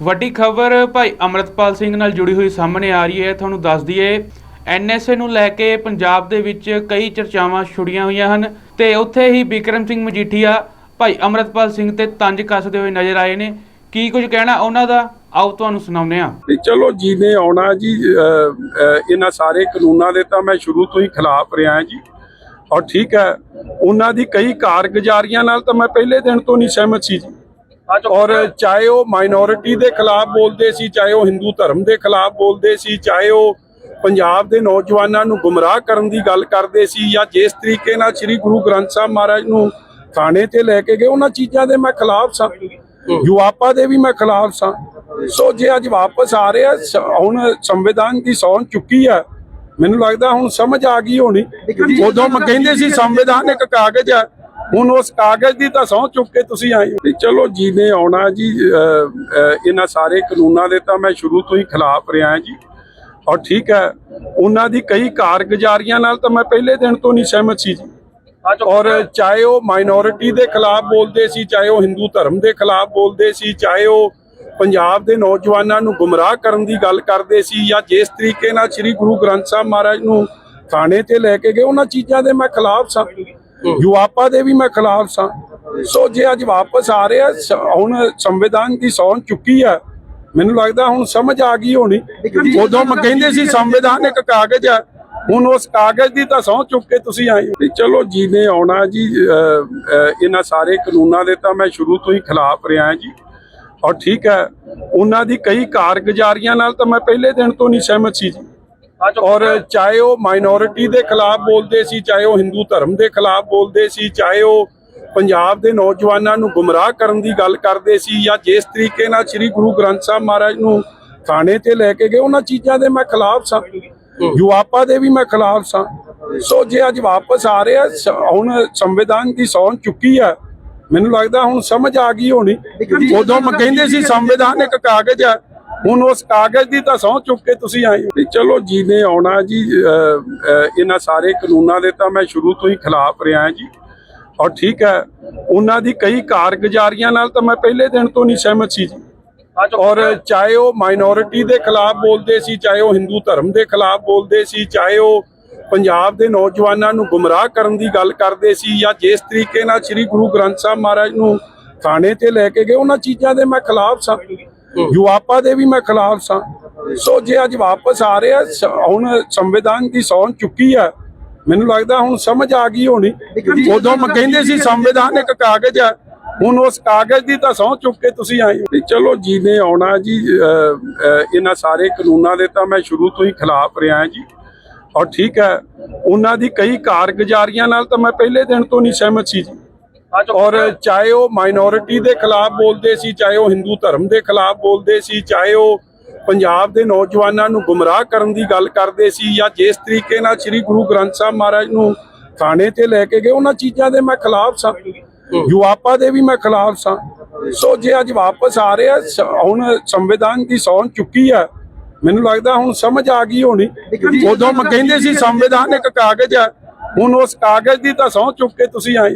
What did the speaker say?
ਵੱਡੀ ਖਬਰ ਭਾਈ ਅਮਰਤਪਾਲ ਸਿੰਘ ਨਾਲ ਜੁੜੀ ਹੋਈ ਸਾਹਮਣੇ ਆ ਰਹੀ ਹੈ। ਤੁਹਾਨੂੰ ਦੱਸ ਦਈਏ ਐਨਐਸਏ ਨੂੰ ਲੈ ਕੇ ਪੰਜਾਬ ਦੇ ਵਿੱਚ ਕਈ ਚਰਚਾਵਾਂ ਛੁੜੀਆਂ ਹੋਈਆਂ ਹਨ ਤੇ ਉੱਥੇ ਹੀ ਬਿਕਰਮ ਸਿੰਘ ਮਜੀਠੀਆ ਭਾਈ ਅਮਰਤਪਾਲ ਸਿੰਘ ਤੇ ਤੰਜ ਕੱਸਦੇ ਹੋਏ ਨਜ਼ਰ ਆਏ ਨੇ। ਕੀ ਕੁਝ ਕਹਿਣਾ ਉਹਨਾਂ ਦਾ? ਆਓ ਤੁਹਾਨੂੰ ਸੁਣਾਉਂਦੇ ਹਾਂ। ਵੀ ਚਲੋ ਜਿਹਨੇ ਆਉਣਾ ਜੀ ਇਹਨਾਂ ਸਾਰੇ ਕਾਨੂੰਨਾਂ ਦੇ ਤਾਂ ਮੈਂ ਸ਼ੁਰੂ ਤੋਂ ਹੀ ਖਿਲਾਫ ਰਿਹਾ ਜੀ। ਔਰ ਠੀਕ ਹੈ, ਉਹਨਾਂ ਦੀ ਕਈ ਕਾਰਗੁਜ਼ਾਰੀਆਂ ਨਾਲ ਤਾਂ ਮੈਂ ਪਹਿਲੇ ਦਿਨ ਤੋਂ ਨਹੀਂ ਸਹਿਮਤ ਸੀ ਜੀ। ਔਰ ਚਾਹੇ ਉਹ ਮਾਈਨੋਰਿਟੀ ਦੇ ਖਿਲਾਫ ਬੋਲਦੇ ਸੀ ਚਾਹੇ ਉਹ ਹਿੰਦੂ ਧਰਮ ਦੇ ਖਿਲਾਫ ਬੋਲਦੇ ਸੀ ਚਾਹੇ ਉਹ ਪੰਜਾਬ ਦੇ ਨੌਜਵਾਨਾਂ ਨੂੰ ਗੁੰਮਰਾਹ ਕਰਨ ਦੀ ਗੱਲ ਕਰਦੇ ਸੀ ਜਾਂ ਜਿਸ ਤਰੀਕੇ ਨਾਲ ਸ੍ਰੀ ਗੁਰੂ ਗ੍ਰੰਥ ਸਾਹਿਬ ਮਹਾਰਾਜ ਨੂੰ ਥਾਣੇ ਤੇ ਲੈ ਕੇ ਗਏ ਉਹਨਾਂ ਚੀਜ਼ਾਂ ਦੇ ਮੈਂ ਖਿਲਾਫ ਸਾਂ। ਯੁਵਾਪਾ ਦੇ ਵੀ ਮੈਂ ਖਿਲਾਫ ਸਾਂ। ਸੋ ਜੇ ਅੱਜ ਵਾਪਸ ਆ ਰਹੇ ਹੁਣ ਸੰਵਿਧਾਨ ਦੀ ਸੌਣ ਚੁੱਕੀ ਆ ਮੈਨੂੰ ਲੱਗਦਾ ਹੁਣ ਸਮਝ ਆ ਗਈ ਹੋਣੀ। ਉਦੋਂ ਮੈਂ ਕਹਿੰਦੇ ਸੀ ਸੰਵਿਧਾਨ ਇੱਕ ਕਾਗਜ਼ ਆ। ਹੁਣ ਉਸ ਕਾਗਜ਼ ਦੀ ਤਾਂ ਸਹੁੰ ਚੁੱਕ ਕੇ ਤੁਸੀਂ ਆਏ ਹੋ। ਚਲੋ ਜਿਹਨੇ ਆਉਣਾ ਜੀ ਇਹਨਾਂ ਸਾਰੇ ਕਾਨੂੰਨਾਂ ਦੇ ਤਾਂ ਮੈਂ ਸ਼ੁਰੂ ਤੋਂ ਹੀ ਖਿਲਾਫ ਰਿਹਾ ਜੀ। ਔਰ ਠੀਕ ਹੈ ਉਹਨਾਂ ਦੀ ਕਈ ਕਾਰਗੁਜ਼ਾਰੀਆਂ ਨਾਲ ਤਾਂ ਮੈਂ ਪਹਿਲੇ ਦਿਨ ਤੋਂ ਨਹੀਂ ਸਹਿਮਤ ਸੀ ਜੀ। ਔਰ ਚਾਹੇ ਉਹ ਮਾਈਨੋਰਿਟੀ ਦੇ ਖਿਲਾਫ ਬੋਲਦੇ ਸੀ ਚਾਹੇ ਉਹ ਹਿੰਦੂ ਧਰਮ ਦੇ ਖਿਲਾਫ ਬੋਲਦੇ ਸੀ ਚਾਹੇ ਉਹ ਪੰਜਾਬ ਦੇ ਨੌਜਵਾਨਾਂ ਨੂੰ ਗੁੰਮਰਾਹ ਕਰਨ ਦੀ ਗੱਲ ਕਰਦੇ ਸੀ ਜਾਂ ਜਿਸ ਤਰੀਕੇ ਨਾਲ ਸ੍ਰੀ ਗੁਰੂ ਗ੍ਰੰਥ ਸਾਹਿਬ ਮਹਾਰਾਜ ਨੂੰ ਥਾਣੇ ਤੇ ਲੈ ਕੇ ਗਏ ਉਹਨਾਂ ਚੀਜ਼ਾਂ ਦੇ ਮੈਂ ਖਿਲਾਫ ਸਾਂ। ਯੁਵਾਪਾ ਦੇ ਵੀ ਮੈਂ ਖਿਲਾਫ ਸਾਂ। ਸੋ ਜੇ ਅੱਜ ਵਾਪਸ ਆ ਰਹੇ ਆ ਸ- ਹੁਣ ਸੰਵਿਧਾਨ ਦੀ ਸੌਣ ਚੁੱਕੀ ਆ ਮੈਨੂੰ ਲੱਗਦਾ ਹੁਣ ਸਮਝ ਆ ਗਈ ਹੋਣੀ। ਉਦੋਂ ਮੈਂ ਕਹਿੰਦੇ ਸੀ ਸੰਵਿਧਾਨ ਇੱਕ ਕਾਗਜ਼ ਆ ਹੁਣ ਉਸ ਕਾਗਜ਼ ਦੀ ਤਾਂ ਸਹੁੰ ਚੁੱਕ ਕੇ ਤੁਸੀਂ ਆਏ ਹੋ। ਚਲੋ ਜਿਹਨੇ ਆਉਣਾ ਜੀ ਇਹਨਾਂ ਸਾਰੇ ਕਾਨੂੰਨਾਂ ਦੇ ਤਾਂ ਮੈਂ ਸ਼ੁਰੂ ਤੋਂ ਹੀ ਖਿਲਾਫ ਰਿਹਾ ਜੀ। ਔਰ ਠੀਕ ਹੈ ਉਹਨਾਂ ਦੀ ਕਈ ਕਾਰਗੁਜ਼ਾਰੀਆਂ ਨਾਲ ਤਾਂ ਮੈਂ ਪਹਿਲੇ ਦਿਨ ਤੋਂ ਨਹੀਂ ਸਹਿਮਤ ਸੀ ਜੀ। ਔਰ ਚਾਹੇ ਉਹ ਮਾਈਨੋਰਿਟੀ ਦੇ ਖਿਲਾਫ ਬੋਲਦੇ ਸੀ ਚਾਹੇ ਉਹ ਹਿੰਦੂ ਧਰਮ ਦੇ ਖਿਲਾਫ ਬੋਲਦੇ ਸੀ ਚਾਹੇ ਉਹ ਪੰਜਾਬ ਦੇ ਨੌਜਵਾਨਾਂ ਨੂੰ ਗੁੰਮਰਾਹ ਕਰਨ ਦੀ ਗੱਲ ਕਰਦੇ ਸੀ ਜਾਂ ਜਿਸ ਤਰੀਕੇ ਨਾਲ ਸ੍ਰੀ ਗੁਰੂ ਗ੍ਰੰਥ ਸਾਹਿਬ ਮਹਾਰਾਜ ਨੂੰ ਥਾਣੇ ਤੇ ਲੈ ਕੇ ਗਏ ਉਹਨਾਂ ਚੀਜ਼ਾਂ ਦੇ ਮੈਂ ਖਿਲਾਫ ਸਾਂ। ਯੁਵਾਪਾ ਦੇ ਵੀ ਮੈਂ ਖਿਲਾਫ ਸਾਂ। ਸੋ ਜੇ ਅੱਜ ਵਾਪਸ ਆ ਰਹੇ ਹੁਣ ਸੰਵਿਧਾਨ ਦੀ ਸੌਣ ਚੁੱਕੀ ਆ ਮੈਨੂੰ ਲੱਗਦਾ ਹੁਣ ਸਮਝ ਆ ਗਈ ਹੋਣੀ। ਉਦੋਂ ਮੈਂ ਕਹਿੰਦੇ ਸੀ ਸੰਵਿਧਾਨ ਇੱਕ ਕਾਗਜ਼ ਆ। ਹੁਣ ਉਸ ਕਾਗਜ਼ ਦੀ ਤਾਂ ਸਹੁੰ ਚੁੱਕ ਕੇ ਤੁਸੀਂ ਆਏ ਹੋ। ਚਲੋ ਜਿਹਨੇ ਆਉਣਾ ਜੀ ਇਹਨਾਂ ਸਾਰੇ ਕਾਨੂੰਨਾਂ ਦੇ ਤਾਂ ਮੈਂ ਸ਼ੁਰੂ ਤੋਂ ਹੀ ਖਿਲਾਫ ਰਿਹਾ ਜੀ। ਔਰ ਠੀਕ ਹੈ ਉਹਨਾਂ ਦੀ ਕਈ ਕਾਰਗੁਜ਼ਾਰੀਆਂ ਨਾਲ ਤਾਂ ਮੈਂ ਪਹਿਲੇ ਦਿਨ ਤੋਂ ਨਹੀਂ ਸਹਿਮਤ ਸੀ ਜੀ। ਔਰ ਚਾਹੇ ਉਹ ਮਾਈਨੋਰਿਟੀ ਦੇ ਖਿਲਾਫ ਬੋਲਦੇ ਸੀ ਚਾਹੇ ਉਹ ਹਿੰਦੂ ਧਰਮ ਦੇ ਖਿਲਾਫ ਬੋਲਦੇ ਸੀ ਚਾਹੇ ਉਹ ਪੰਜਾਬ ਦੇ ਨੌਜਵਾਨਾਂ ਨੂੰ ਗੁੰਮਰਾਹ ਕਰਨ ਦੀ ਗੱਲ ਕਰਦੇ ਸੀ ਜਾਂ ਜਿਸ ਤਰੀਕੇ ਨਾਲ ਸ੍ਰੀ ਗੁਰੂ ਗ੍ਰੰਥ ਸਾਹਿਬ ਮਹਾਰਾਜ ਨੂੰ ਥਾਣੇ ਤੇ ਲੈ ਕੇ ਗਏ ਉਹਨਾਂ ਚੀਜ਼ਾਂ ਦੇ ਮੈਂ ਖਿਲਾਫ ਸਾਂ। ਯੁਵਾਪਾ ਦੇ ਵੀ ਮੈਂ ਖਿਲਾਫ ਸਾਂ। ਸੋ ਜੇ ਅੱਜ ਵਾਪਸ ਆ ਰਹੇ ਆ ਸ- ਹੁਣ ਸੰਵਿਧਾਨ ਦੀ ਸੌਣ ਚੁੱਕੀ ਆ ਮੈਨੂੰ ਲੱਗਦਾ ਹੁਣ ਸਮਝ ਆ ਗਈ ਹੋਣੀ। ਉਦੋਂ ਮੈਂ ਕਹਿੰਦੇ ਸੀ ਸੰਵਿਧਾਨ ਇੱਕ ਕਾਗਜ਼ ਆ ਹੁਣ ਉਸ ਕਾਗਜ਼ ਦੀ ਤਾਂ ਸਹੁੰ ਚੁੱਕ ਕੇ ਤੁਸੀਂ ਆਏ ਹੋ। ਚਲੋ ਜਿਹਨੇ ਆਉਣਾ ਜੀ ਇਹਨਾਂ ਸਾਰੇ ਕਾਨੂੰਨਾਂ ਦੇ ਤਾਂ ਮੈਂ ਸ਼ੁਰੂ ਤੋਂ ਹੀ ਖਿਲਾਫ ਰਿਹਾ ਹਾਂ ਜੀ। ਔਰ ਠੀਕ ਹੈ ਉਹਨਾਂ ਦੀ ਕਈ ਕਾਰਗੁਜ਼ਾਰੀਆਂ ਨਾਲ ਤਾਂ ਮੈਂ ਪਹਿਲੇ ਦਿਨ ਤੋਂ ਨਹੀਂ ਸਹਿਮਤ ਸੀ ਜੀ। ਔਰ ਚਾਹੇ ਉਹ ਮਾਈਨੋਰਿਟੀ ਦੇ ਖਿਲਾਫ ਬੋਲਦੇ ਸੀ ਚਾਹੇ ਉਹ ਹਿੰਦੂ ਧਰਮ ਦੇ ਖਿਲਾਫ ਬੋਲਦੇ ਸੀ ਚਾਹੇ ਉਹ ਪੰਜਾਬ ਦੇ ਨੌਜਵਾਨਾਂ ਨੂੰ ਗੁੰਮਰਾਹ ਕਰਨ ਦੀ ਗੱਲ ਕਰਦੇ ਸੀ ਜਾਂ ਜਿਸ ਤਰੀਕੇ ਨਾਲ ਸ੍ਰੀ ਗੁਰੂ ਗ੍ਰੰਥ ਸਾਹਿਬ ਮਹਾਰਾਜ ਨੂੰ ਥਾਣੇ ਤੇ ਲੈ ਕੇ ਗਏ ਉਹਨਾਂ ਚੀਜ਼ਾਂ ਦੇ ਮੈਂ ਖਿਲਾਫ ਸਾਂ ਯੁਵਾਪਾ ਦੇ ਵੀ ਮੈਂ ਖਿਲਾਫ ਸਾਂ ਸੋ ਜੇ ਅੱਜ ਵਾਪਸ ਆ ਰਹੇ ਆ ਸ- ਹੁਣ ਸੰਵਿਧਾਨ ਦੀ ਸੌਣ ਚੁੱਕੀ ਆ ਮੈਨੂੰ ਲੱਗਦਾ ਹੁਣ ਸਮਝ ਆ ਗਈ ਹੋਣੀ ਉਦੋਂ ਮੈਂ ਕਹਿੰਦੇ ਸੀ ਸੰਵਿਧਾਨ ਇੱਕ ਕਾਗਜ਼ ਆ ਹੁਣ ਉਸ ਕਾਗਜ਼ ਦੀ ਤਾਂ ਸਹੁੰ ਚੁੱਕ ਕੇ ਤੁਸੀਂ ਆਏ।